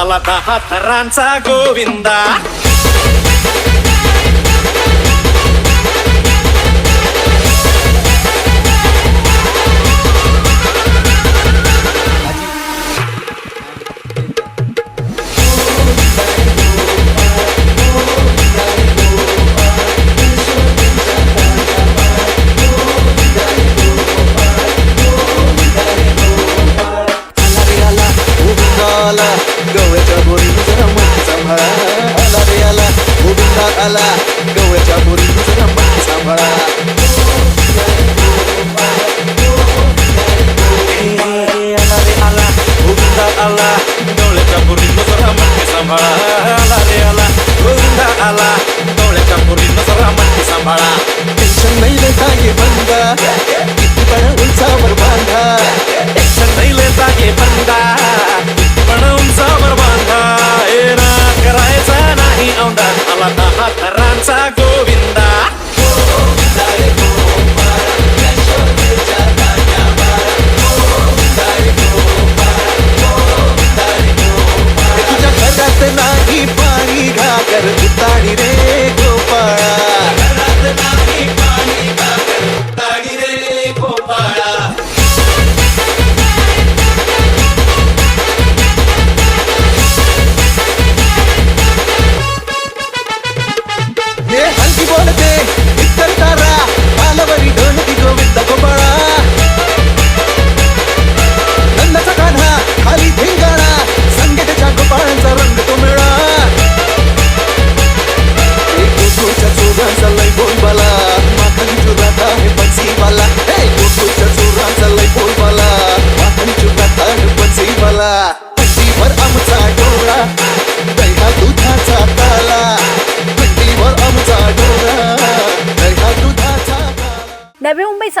आला दहा थरांचा गोविंदा गोविंदा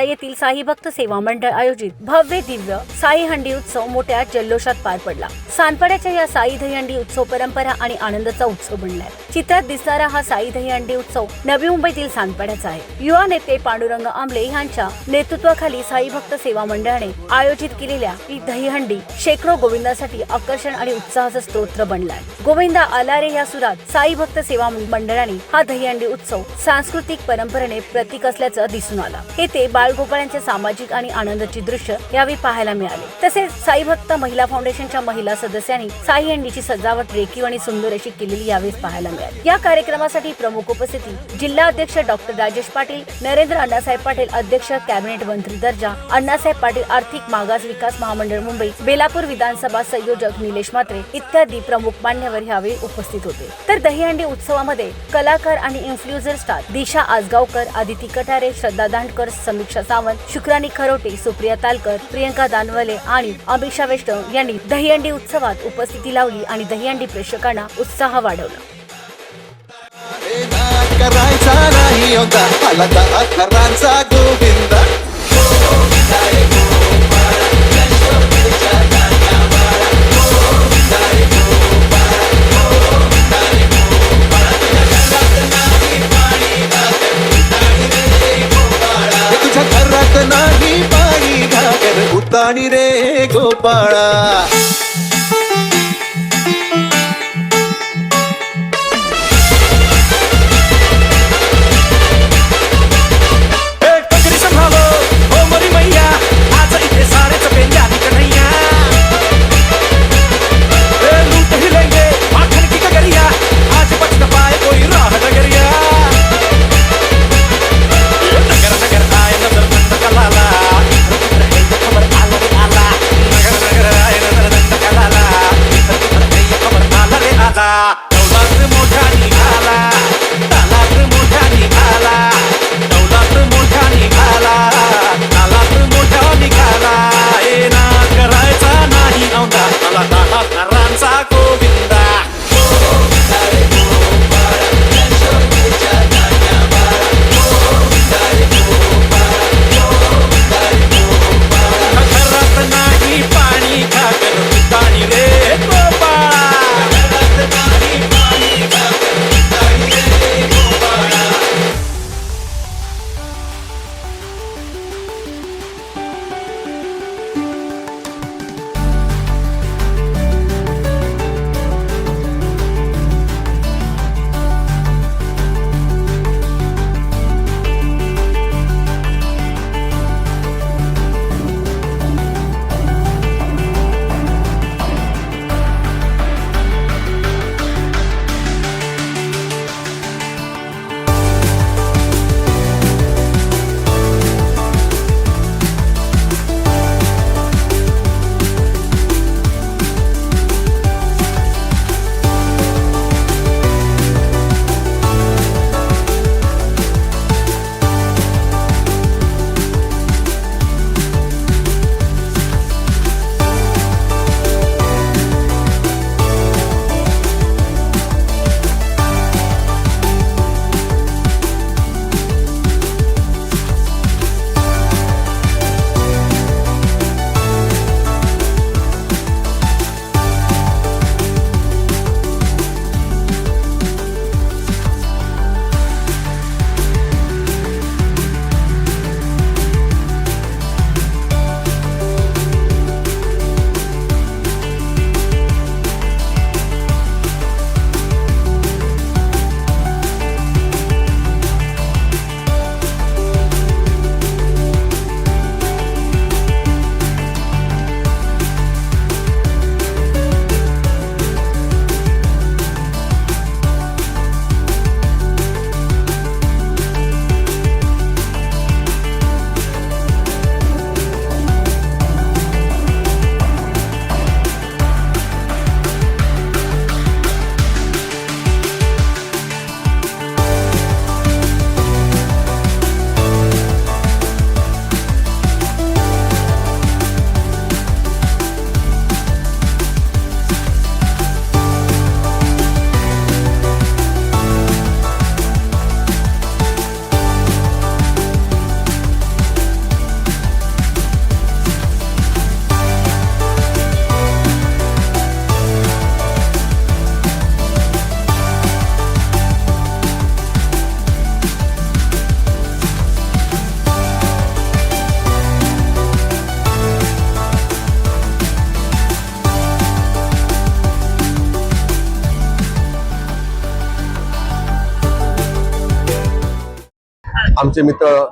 मुंबई येथील साई भक्त सेवा मंडळ आयोजित भव्य दिव्य साई हंडी उत्सव मोठ्या जल्लोषात पार पडला. सानपाड्याच्या या साई दहीहंडी उत्सव परंपरा आणि आनंदाचा उत्सव बनलाय. चित्रात दिसणारा हा साई दहीहंडी उत्सव नवी मुंबईतील सानपाड्याचा आहे. युवा नेते पांडुरंग आंबले यांच्या नेतृत्वाखाली साई भक्त सेवा मंडळाने आयोजित केलेल्या ही दहीहंडी शेकडो गोविंदासाठी आकर्षण आणि उत्साहाचा स्तोत्र बनलाय. गोविंदा आला रे या सुरात साई भक्त सेवा मंडळाने हा दहीहंडी उत्सव सांस्कृतिक परंपरेने प्रतीक असल्याचं दिसून आलं. हे ते बाळगोपाळांचे सामाजिक आणि आनंदाची दृश्य यावेळी पाहायला मिळाले. तसेच साई भक्त महिला फाउंडेशनच्या महिला सदस्यांनी साई अंडीची सजावट रेखीव आणि सुंदर अशी केलेली यावेळी पाहायला मिळाली. या कार्यक्रमासाठी प्रमुख उपस्थिती जिल्हा अध्यक्ष डॉक्टर राजेश पाटील नरेंद्र अण्णासाहेब पाटील अध्यक्ष कॅबिनेट मंत्री दर्जा अण्णासाहेब पाटील आर्थिक मागास विकास महामंडळ मुंबई बेलापूर विधानसभा संयोजक निलेश मात्रे इत्यादी प्रमुख मान्यवर यावेळी उपस्थित होते. तर दहीहंडी उत्सवामध्ये कलाकार आणि इन्फ्लुएन्सर स्टार दिशा आजगावकर आदिती कटारे श्रद्धा दांडकर समीक्षा सावंत शुक्रानी खरोटे सुप्रिया तालकर प्रियंका दानवले आणि अमिषा वैष्णव यांनी दहीहंडी उत्सवात उपस्थिती लावली आणि दहीहंडी प्रेक्षकांना उत्साह वाढवला. তাড়ি রে গোপাড়া। आमचे मित्र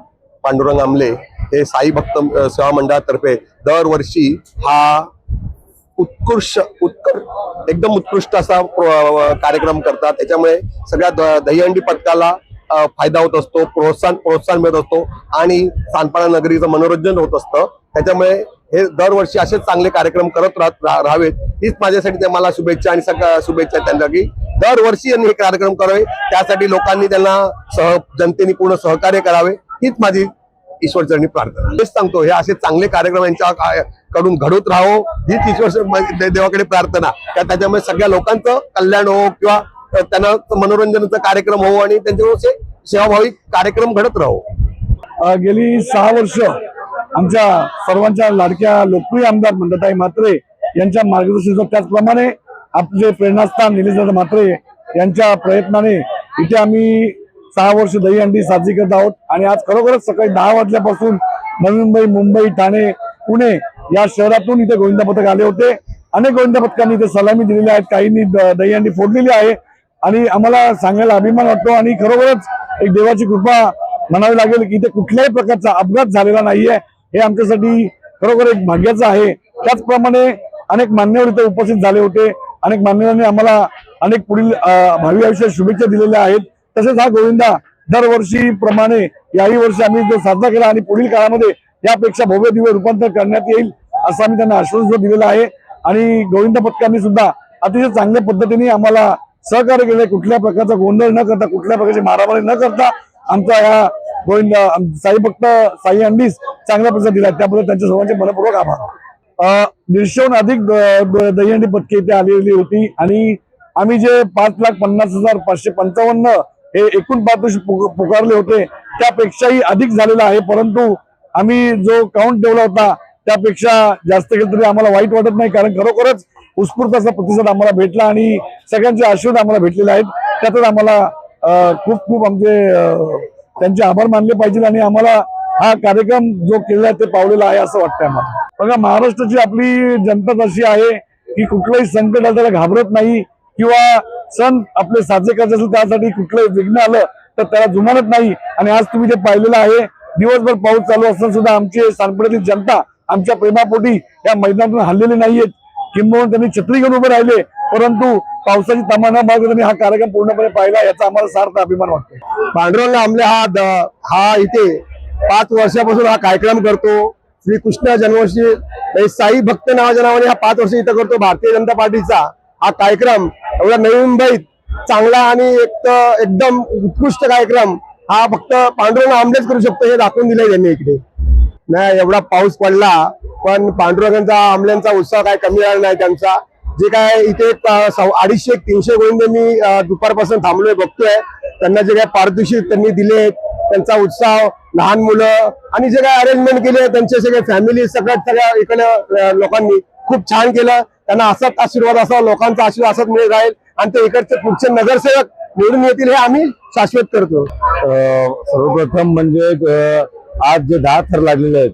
पांडुरंग आमले हे साई भक्त सेवा मंडळातर्फे दरवर्षी हा उत्कृष्ट उत्कर एकदम उत्कृष्ट असा कार्यक्रम करतात. त्याच्यामुळे सगळ्या द- दहीहंडी पथकाला फायदा होत असतो प्रोत्साहन प्रोत्साहन मिळत असतो आणि सांडपाणा नगरीचं मनोरंजन होत असतं. त्याच्यामुळे हे दरवर्षी असेच चांगले कार्यक्रम करत राहत- रा- राहावेत. हीच माझ्यासाठी ते मला शुभेच्छा आणि सगळ्या शुभेच्छा त्यांना की दरवर्षी यांनी हे कार्यक्रम करावे. त्यासाठी लोकांनी त्यांना सह जनतेने पूर्ण सहकार्य करावे. हीच माझी ईश्वरचरणी प्रार्थना. हेच सांगतो हे असे चांगले कार्यक्रम यांच्या कडून घडत राहो. हीच ईश्वर देवाकडे प्रार्थना. त्या त्याच्यामुळे सगळ्या लोकांचं कल्याण हो किंवा त्यांना मनोरंजनाचा कार्यक्रम हो आणि त्यांच्याकडे सेवाभावी कार्यक्रम घडत राहो. गेली सहा वर्ष आमच्या सर्वांच्या लाडक्या लोकप्रिय आमदार मंडताई म्हात्रे यांच्या मार्गदर्शनाचं त्याचप्रमाणे आपले प्रेरणास्थान निलेशदादा म्हात्रे यांच्या प्रयत्नाने इथे आम्ही सहा वर्ष दहीहंडी साजरी करत आहोत. आणि आज खरोखरच सकाळी दहा वाजल्यापासून नवी मुंबई मुंबई ठाणे पुणे या शहरातून इथे गोविंदा पथक आले होते. अनेक गोविंदा पथकांनी इथे सलामी दिलेली आहेत. काहींनी द- दहीहंडी फोडलेली आहे. आणि आम्हाला सांगायला अभिमान वाटतो आणि खरोखरच एक देवाची कृपा म्हणावी लागेल की इथे कुठल्याही प्रकारचा अपघात झालेला नाहीये. हे आमच्यासाठी खरोखर एक भाग्याचं आहे. त्याचप्रमाणे अनेक मान्यवर इथे उपस्थित झाले होते. अनेक मान्यवरांनी आम्हाला अनेक पुढील भावी आयुष्यात शुभेच्छा दिलेल्या आहेत. तसेच हा गोविंदा दरवर्षी प्रमाणे याही वर्षी आम्ही जो साजरा केला आणि पुढील काळामध्ये यापेक्षा भव्य दिव्य रूपांतर करण्यात येईल असं आम्ही त्यांना आश्वासन दिलेलं आहे. आणि गोविंदा पथकांनी सुद्धा अतिशय चांगल्या पद्धतीने आम्हाला सहकार्य केले कुठल्या प्रकारचा गोंधळ न करता कुठल्या प्रकारची मारामारी न करता आमचा या गोविंद साई भक्त साई अंडीस चांगल्या प्रसाद दिला. त्याबद्दल त्यांच्या सर्वांचे मनपूर्वक आभार. दीडशेहून अधिक द- द- दहीहंडी पथके इथे आलेली होती. आणि आम्ही जे पाच लाख पन्नास हजार पाचशे पंचावन्न हे एकूण पारितोषिक पुकारले होते त्यापेक्षाही अधिक झालेलं आहे. परंतु आम्ही जो काउंट ठेवला होता त्यापेक्षा जास्त केलं तरी आम्हाला वाईट वाटत नाही. कारण खरोखरच उत्स्फूर्त असा प्रतिसाद आम्हाला भेटला आणि सगळ्यांचे आशीर्वाद आम्हाला भेटलेले आहेत. त्यातच आम्हाला खूप खूप आमचे त्यांचे आभार मानले पाहिजे आणि आम्हाला हा कार्यक्रम जो केला आहे ते पावलेला आहे असं वाटतंय आम्हाला. बघा महाराष्ट्राची आपली जनता अशी आहे की कुठलंही संकट आलं त्याला घाबरत नाही किंवा सण आपले साजरे करायचे असेल त्यासाठी कुठलंही विघ्न आलं तर त्याला जुमानत नाही. आणि आज तुम्ही ते पाहिलेलं आहे दिवसभर पाऊस चालू असताना सुद्धा आमची सानपड्यातील जनता आमच्या प्रेमापोटी या मैदानातून हल्लेली नाहीयेत किंबहुना त्यांनी छत्री घेऊन उभे राहिले परंतु पावसाची तमाना मार्ग त्यांनी हा कार्यक्रम पूर्णपणे पाहिला याचा आम्हाला सार्थ अभिमान वाटतो पांडुरंग आमले हा हा इथे पाच वर्षापासून हा कार्यक्रम करतो. श्री कृष्ण जन्माष्टमी म्हणजे साई भक्त नावाच्या नावाने हा पाच वर्ष इथं करतो. भारतीय जनता पार्टीचा हा कार्यक्रम एवढा नवी मुंबईत चांगला आणि एक तर एकदम उत्कृष्ट कार्यक्रम हा फक्त पांडुरंग आमलेच करू शकतो हे दाखवून दिलंय त्यांनी इकडे. नाही एवढा पाऊस पडला पण पांडुरंगांचा आमल्यांचा उत्साह काय कमी झाला नाही त्यांचा. जे काय इथे अडीचशे तीनशे गोविंद मी दुपारपासून थांबलोय बघतोय. त्यांना जे काय पारितोषिक त्यांनी दिले त्यांचा उत्साह लहान मुलं आणि जे काय अरेंजमेंट केले त्यांचे सगळे फॅमिली सगळ्यात सगळ्या इकडे लोकांनी खूप छान केलं. त्यांना असाच आशीर्वाद असा लोकांचा आशीर्वाद असाच मिळत राहील आणि ते इकडचे पुढचे नगरसेवक निवडून येतील हे आम्ही शाश्वत करतो. सर्वप्रथम म्हणजे आज जे दहा थर लागलेले आहेत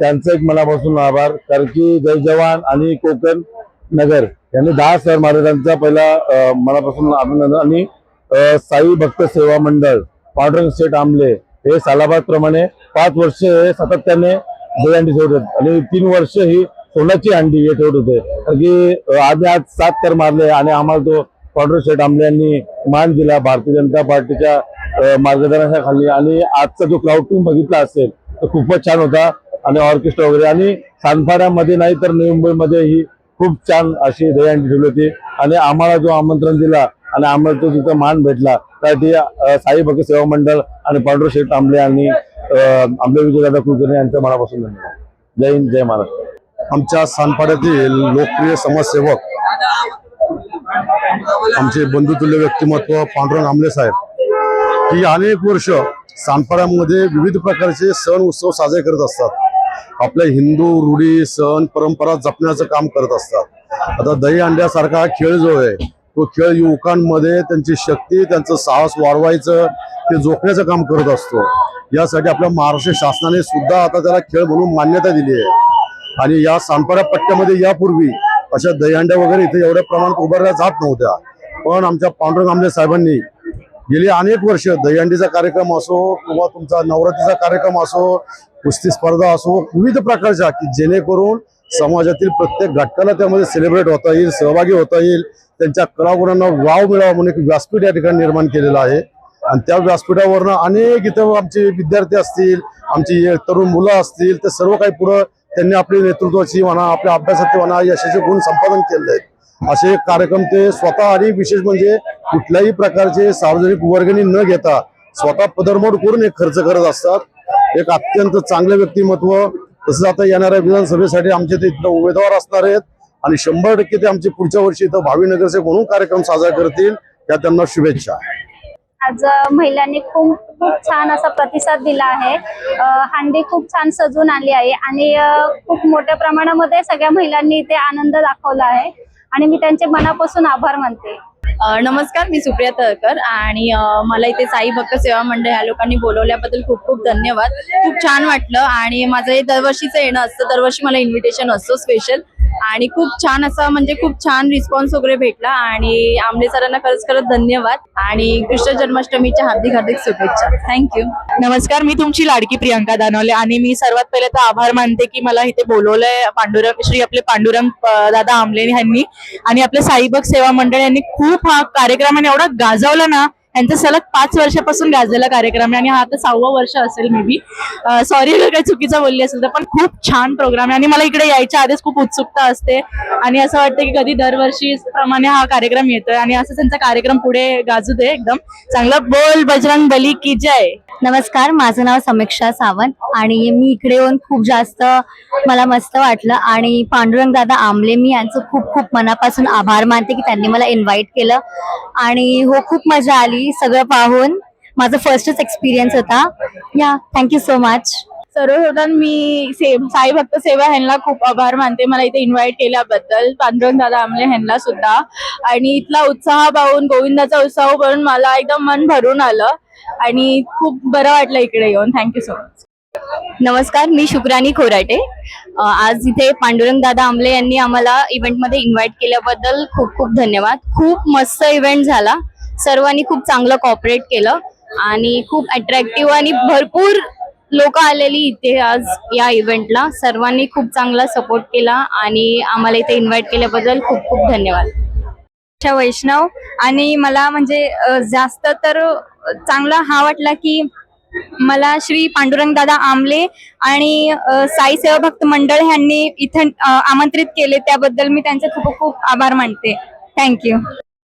त्यांचं एक मनापासून आभार कारण की जय जवान आणि कोकण नगर यांनी दहा सर महाराजांचा पहिला मनापासून अभिनंदन आणि साई भक्त सेवा मंडळ पांडुरंग शेठ आमले हे सालाबाद प्रमाणे पाच वर्ष हे सातत्याने दहीहंडी ठेवतात आणि तीन वर्ष ही सोन्याची हंडी हे ठेवत होते. की अ, आम्ही आज सात तर मारले आणि आम्हाला तो पांडुरंग शेठ आमले यांनी मान दिला. भारतीय जनता पार्टीच्या अ, मार्गदर्शनाखाली आणि आजचा जो क्राऊड तुम्ही बघितला असेल तो खूपच छान होता. आणि ऑर्केस्ट्रा वगैरे. आणि सानपाड्यामध्ये नाही तर नवी मुंबईमध्ये ही खूप छान अशी दहीहंडी ठेवली होती. आणि आम्हाला जो आमंत्रण दिला आणि आम्हाला तो तिथं मान भेटला त्यासाठी साई भक्त सेवा मंडळ आणि पांडुर शेठ आंबले आणि अ, विजय विजयदादा कुलकर्णी यांच्या मनापासून धन्यवाद. जय हिंद जय महाराष्ट्र. आमच्या सानपाड्यातील लोकप्रिय समाजसेवक आमचे बंधुतुल्य व्यक्तिमत्व पांडुरंग आमले साहेब ही अनेक वर्ष सानपाड्यामध्ये विविध प्रकारचे सण उत्सव साजरे करत असतात. आपल्या हिंदू रूढी सण परंपरा जपण्याचं काम करत असतात. आता दही अंड्यासारखा हा खेळ जो आहे तो खेळ युवकांमध्ये त्यांची शक्ती त्यांचं साहस वाढवायचं ते जोखण्याचं काम करत असतो. यासाठी आपल्या महाराष्ट्र शासनाने सुद्धा आता त्याला खेळ म्हणून मान्यता दिली आहे. आणि या सानपाडा पट्ट्यामध्ये यापूर्वी अशा दहीहंड्या वगैरे इथे एवढ्या प्रमाणात उभारल्या जात नव्हत्या. पण आमच्या पांडुरंग आमले साहेबांनी गेली अनेक वर्ष दहीहंडीचा कार्यक्रम असो किंवा तुमचा नवरात्रीचा कार्यक्रम असो कुस्ती स्पर्धा असो विविध प्रकारच्या की जेणेकरून समाजातील प्रत्येक घटकाला त्यामध्ये सेलिब्रेट होता येईल सहभागी होता येईल. त्यांच्या कलागुणांना वाव मिळावा म्हणून एक व्यासपीठ या ठिकाणी निर्माण केलेलं आहे. आणि त्या व्यासपीठावरनं अनेक इथं आमचे विद्यार्थी असतील आमची तरुण मुलं असतील ते सर्व काही पुढं त्यांनी आपली नेतृत्वाची म्हणा आपल्या अभ्यासाची म्हणा यशाचे गुण संपादन केले आहेत असे कार्यक्रम ते स्वतः आणि विशेष म्हणजे कुठल्याही प्रकारचे सार्वजनिक वर्गणी न घेता स्वतः पदरमोड करून एक खर्च करत असतात. एक अत्यंत चांगलं व्यक्तिमत्व. तसंच आता येणाऱ्या विधानसभेसाठी आमचे ते इथं उमेदवार असणार आहेत आणि शंभर टक्के ते आमचे पुढच्या वर्षी इथं भावी नगरसेवक म्हणून कार्यक्रम साजरा करतील. या त्यांना शुभेच्छा. आज महिलांनी खूप खूप छान असा प्रतिसाद दिला आहे. हांडी खूप छान सजून आली आहे आणि खूप मोठ्या प्रमाणामध्ये सगळ्या महिलांनी इथे आनंद दाखवला आहे. आणि मी त्यांचे मनापासून आभार मानते. नमस्कार मी सुप्रिया तळकर आणि मला इथे साई भक्त सेवा मंडळ ह्या लोकांनी बोलवल्याबद्दल खूप खूप धन्यवाद. खूप छान वाटलं आणि माझं हे दरवर्षीचं येणं असतं दरवर्षी मला इन्व्हिटेशन असतो स्पेशल आणि खूप छान असं म्हणजे खूप छान रिस्पॉन्स वगैरे भेटला. आणि आमले सरांना खरंच खरंच धन्यवाद. आणि कृष्ण जन्माष्टमीच्या हार्दिक हार्दिक शुभेच्छा. थँक्यू नमस्कार मी तुमची लाडकी प्रियंका दानवले आणि मी सर्वात पहिले तर आभार मानते की मला इथे बोलवलंय पांडुरंग श्री आपले पांडुरंग दादा आमले यांनी आणि आपले साईबाग सेवा मंडळ यांनी खूप हा कार्यक्रमाने एवढा गाजवला ना यांचा सलग पाच वर्षापासून गाजलेला कार्यक्रम आहे आणि हा आता सहावं वर्ष असेल मे बी सॉरी जर काही चुकीचं बोलली असेल तर पण खूप छान प्रोग्राम आहे. आणि मला इकडे यायच्या आधीच खूप उत्सुकता असते. आणि असं वाटतं की कधी दरवर्षी प्रमाणे हा कार्यक्रम येतोय आणि असं त्यांचा कार्यक्रम पुढे गाजू दे एकदम. चांगलं बोल बजरंग बली की जय. नमस्कार माझं नाव समीक्षा सावंत आणि मी इकडे येऊन खूप जास्त मला मस्त वाटलं. आणि पांडुरंग दादा आमले मी यांचं खूप खूप मनापासून आभार मानते की त्यांनी मला इन्व्हाइट केलं. आणि हो खूप मजा आली. सगळं पाहून माझा फर्स्टच एक्सपिरियन्स होता. या थँक्यू सो मच सर्वप्रथम मी से साई भक्त सेवा ह्यांना खूप आभार मानते. मला इथे इन्व्हाइट केल्याबद्दल पांडुरंग दादा आमले ह्यांना सुद्धा. आणि इथला उत्साह पाहून गोविंदाचा उत्साह पाहून मला एकदम मन भरून आलं. आणि खूप बरं वाटलं इकडे येऊन. थँक्यू सो मच नमस्कार मी शुक्रानी खोराटे. आज इथे पांडुरंग दादा आमले यांनी आम्हाला इव्हेंटमध्ये इन्व्हाइट केल्याबद्दल खूप खूप धन्यवाद. खूप मस्त इव्हेंट झाला. सर्वांनी खूप चांगलं कॉपरेट केलं आणि खूप अट्रॅक्टिव्ह आणि भरपूर लोक आलेली इथे आज या इव्हेंटला सर्वांनी खूप चांगला सपोर्ट केला आणि आम्हाला इथे इन्व्हाइट केल्याबद्दल खूप खूप धन्यवाद. अच्छा वैष्णव आणि मला म्हणजे जास्त तर चांगला हा वाटला की मला श्री पांडुरंग दादा आमले आणि साई सेवा भक्त मंडळ यांनी इथं आमंत्रित केले. त्याबद्दल मी त्यांचे खूप खूप आभार मानते. Thank you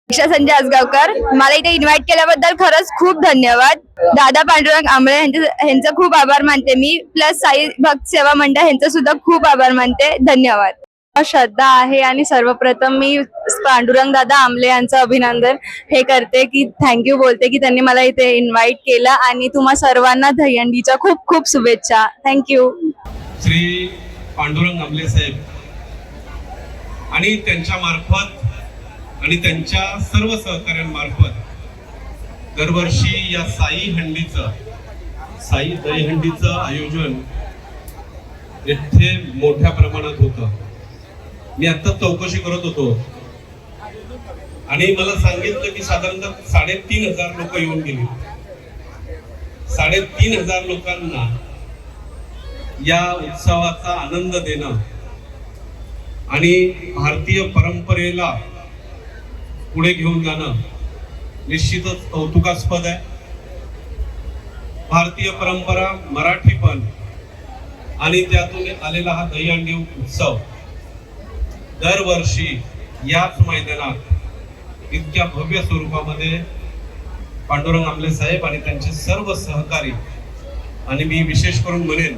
Diksha Sanjay Asgaonkar. मला इथे इन्व्हाइट केल्याबद्दल खरंच खूप धन्यवाद. दादा पांडुरंग आंबळे यांचे यांचं खूप आभार मानते मी. प्लस साई भक्त सेवा मंडळ यांचं सुद्धा खूप आभार मानते. धन्यवाद. श्रद्धा आहे आणि सर्वप्रथम मी पांडुरंग दादा आमले यांचं अभिनंदन हे करते की थँक्यू बोलते की त्यांनी मला इथे इन्व्हाइट केलं आणि तुम्हा सर्वांना दहीहंडीच्या खूप खूप शुभेच्छा. थँक्यू श्री पांडुरंग आमले साहेब. आणि त्यांच्या मार्फत आणि त्यांच्या सर्व सहकाऱ्यांमार्फत दरवर्षी या साई हंडीचं साई दहीहंडीचं आयोजन येथे मोठ्या प्रमाणात होतं. मी आता चौकशी करत होतो. आणि मला सांगितलं की साधारणतः साडेतीन हजार लोक येऊन गेली. साडेतीन हजार लोकांना या उत्सवाचा आनंद देणं आणि भारतीय परंपरेला पुढे घेऊन जाणं निश्चितच कौतुकास्पद आहे. भारतीय परंपरा मराठीपण आणि त्यातून आलेला हा दहीहंडी उत्सव दरवर्षी याच मैदानात इतक्या भव्य स्वरूपामध्ये पांडुरंग आमले साहेब आणि त्यांचे सर्व सहकारी आणि मी विशेष करून म्हणेन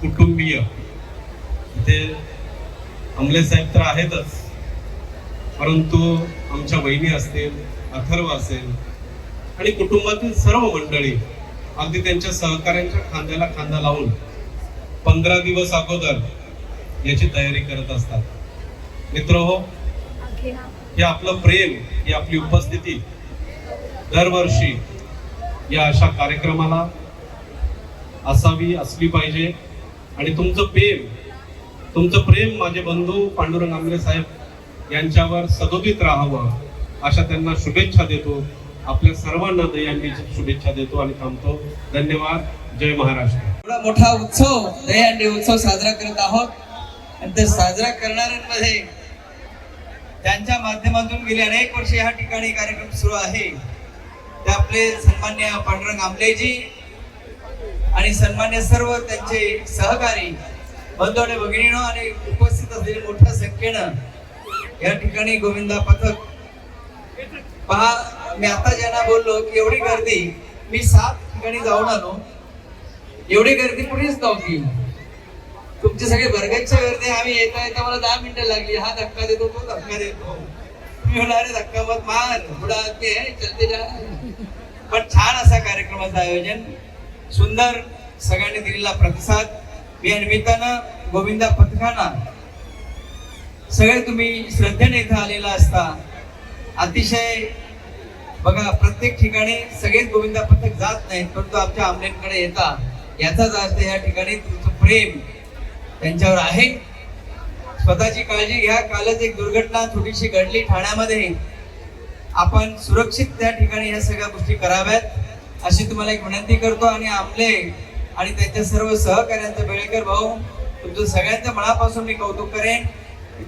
कुटुंबीय. इथे आमले साहेब तर आहेतच. परंतु आमच्या वहिनी असतील अथर्व असेल आणि कुटुंबातील सर्व मंडळी अगदी त्यांच्या सहकार्यांच्या खांद्याला खांदा लावून पंधरा दिवस अगोदर याची तयारी करत असतात. मित्र हो हे आपलं प्रेम ही आपली उपस्थिती दरवर्षी या अशा कार्यक्रमाला असावी असली पाहिजे. आणि तुमचं प्रेम तुमचं प्रेम माझे बंधू पांडुरंग आंबरे साहेब यांच्यावर सदोदित राहावं. अशा त्यांना शुभेच्छा देतो. आपल्या सर्वांना दहीहंडीच्या शुभेच्छा देतो आणि थांबतो. धन्यवाद. जय महाराष्ट्र. एवढा मोठा उत्सव दहीहंडी उत्सव साजरा करत आहोत. आणि ते साजरा करणाऱ्यांमध्ये त्यांच्या माध्यमातून गेले अनेक वर्षे या ठिकाणी कार्यक्रम सुरू आहे. ते आपले सन्मान्य पांडुरंग आंबलेजी आणि सन्मान्य सर्व त्यांचे सहकारी बंधू आणि भगिनीनो आणि उपस्थित असलेले मोठ्या संख्येनं या ठिकाणी गोविंदा पथक. पहा मी आता ज्यांना बोललो की एवढी गर्दी मी सात ठिकाणी जाऊन आलो. एवढी गर्दी कुठेच नव्हती. तुमची सगळी भरगच्छ गर्दी आम्ही येता येता मला दहा मिनिटं लागली. हा धक्का देतो तो धक्का देतो. मी म्हणलं अरे धक्का मत मार पुढे चलते जा. पण छान असा कार्यक्रमाचं आयोजन. सुंदर सगळ्यांनी दिलेला प्रतिसाद. या निमित्तानं गोविंदा पथकांना सगळे तुम्ही श्रद्धेने इथं आलेला असता. अतिशय बघा प्रत्येक ठिकाणी सगळेच गोविंदा पथक जात नाहीत परंतु आमच्या आमलेंकडे येता. याचाच अर्थ या ठिकाणी तुमचं प्रेम त्यांच्यावर आहे. स्वतःची काळजी घ्या. कालच एक दुर्घटना थोडीशी घडली ठाण्यामध्ये. आपण सुरक्षित त्या ठिकाणी ह्या सगळ्या गोष्टी कराव्यात. अशी तुम्हाला एक विनंती करतो आणि आमले आणि त्यांच्या सर्व सहकार्यांचं बेळेकर भाऊ तुमचं सगळ्यांचं मनापासून मी कौतुक करेन.